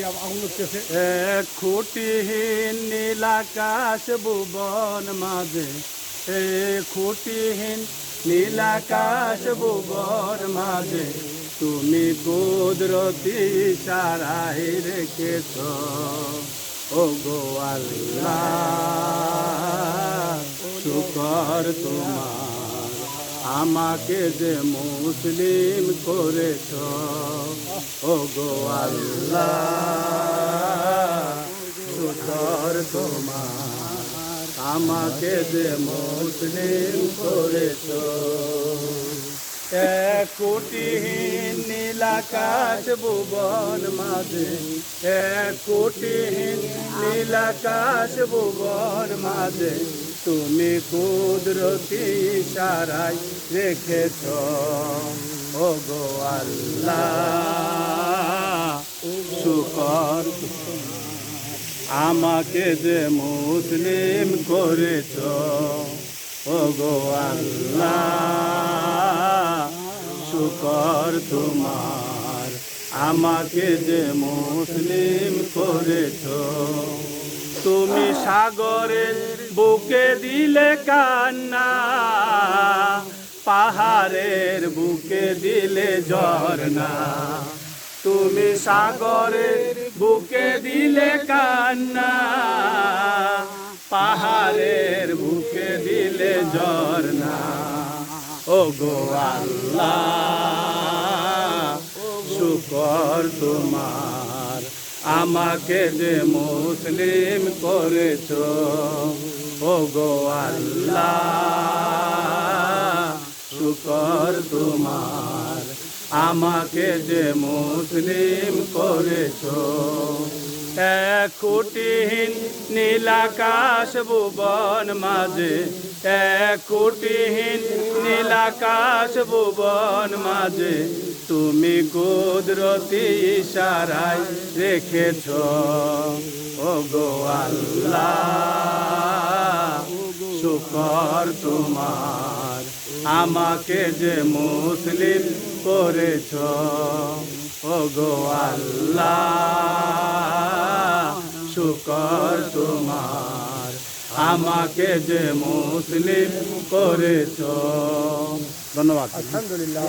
এক খুঁটিহীন নীলাকাশ ভুবন মাঝে। এক খুঁটিহীন নীলাকাশ ভুবন মাঝে। তুমি কুদরতি সারাই রেখেছ। ও গো আল্লাহ, শুকর তোমার। আমাকে যে মুসলিম করেছ ও গো আল্লাহ তোমার, আমাকে যে মুসলিম করেছ। এক কোটিহীন নীলাকাশ ভুবন মাঝে, এক কোটিহীন নীলাকাশ ভুবন মাঝে তুমি কুদরতি সারাই রেখেছ। ও গো আল্লাহ, শুকর। আমাকে যে মুসলিম করেছ ও গো আল্লাহ, শুকর তোমার। আমাকে যে মুসলিম করেছ, তুমি সাগরের বুকে দিলে কান্না, পাহাড়ের বুকে দিলে ঝর্ণা। তুমি সাগরের বুকে দিলে কান্না, পাহাড়ের বুকে দিলে ঝর্ণা। ও গো আল্লাহ, শুকর তোমার। আমাকে যে মুসলিম করেছ ও গো আল্লাহ, শুকর তোমার। আমাকে যে মুসলিম করেছ, এক কোটিহীন নীলাকাশ ভুবন মাঝে, এক কোটিহীন নীলাকাশ ভুবন মাঝে তুমি কুদরতি ইশারাই রেখেছ। ও গো আল্লাহ, শুকর তোমার, আমাকে যে মুসলিম করেছ। ও গো আল্লাহ, শুকর তোমার, আমাকে যে মুসলিম করেছ। ধন্যবাদ। আলহামদুলিল্লাহ।